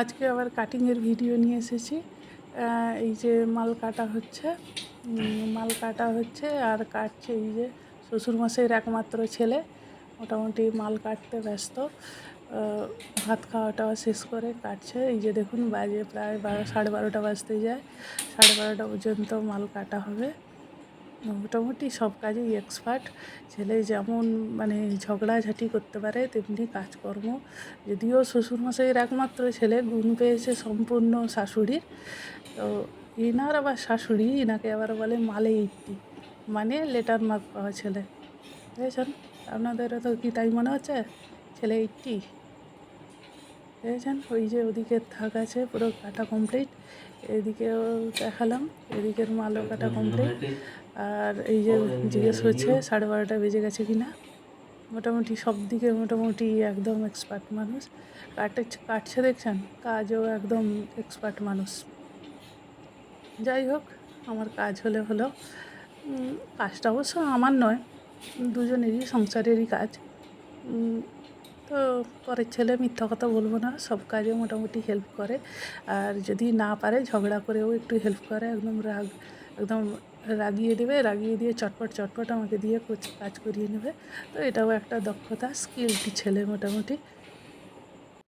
আজকে আবার কাটিংয়ের ভিডিও নিয়ে এসেছি। এই যে মাল কাটা হচ্ছে মাল কাটা হচ্ছে আর কাটছে এই যে শ্বশুরমশাইয়ের একমাত্র ছেলে। মোটামুটি মাল কাটতে ব্যস্ত। ভাত খাওয়াটা শেষ করে কাটছে। এই যে দেখুন, বাজে প্রায় বারো, সাড়ে বারোটা বাজতে যায়। সাড়ে বারোটা পর্যন্ত মাল কাটা হবে। মোটামুটি সব কাজেই এক্সপার্ট ছেলে যেমন মানে ঝগড়াঝাটি করতে পারে, তেমনি কাজকর্ম। যদিও শ্বশুরমশাইয়ের একমাত্র ছেলে, গুণ পেয়েছে সম্পূর্ণ শাশুড়ির। তো এনার আবার শাশুড়ি এনাকে আবার বলে মালে ইট্টি মানে লেটার মার্ক পাওয়া ছেলে। বুঝেছেন? আপনাদেরও তো কি তাই মনে হচ্ছে? ছেলে এইটটি। দেখেছেন ওই যে ওদিকে থাক আছে, পুরো কাটা কমপ্লিট এদিকেও দেখালাম, এদিকের মালও কাটা কমপ্লিট আর এই যে জিজ্ঞেস হচ্ছে, সাড়ে বারোটা বেজে গেছে কি না? মোটামুটি সব দিকে মোটামুটি একদম এক্সপার্ট মানুষ। কাটে, কাটছে দেখছেন? কাজও একদম এক্সপার্ট মানুষ। যাই হোক, আমার কাজ হলে হলো। কাজটা অবশ্য আমার নয়, দুজনেরই, সংসারেরই কাজ। তো পরের ছেলে মিথ্যা কথা বলব না, সব কাজে মোটামুটি হেল্প করে। আর যদি না পারে, ঝগড়া করেও একটু হেল্প করে, একদম রাগ, একদম রাগিয়ে দেবে, রাগিয়ে দিয়ে চটপট চটপট আমাকে দিয়ে কাজ করিয়ে নেবে। তো এটাও একটা দক্ষতা স্কিলটি ছেলে মোটামুটি।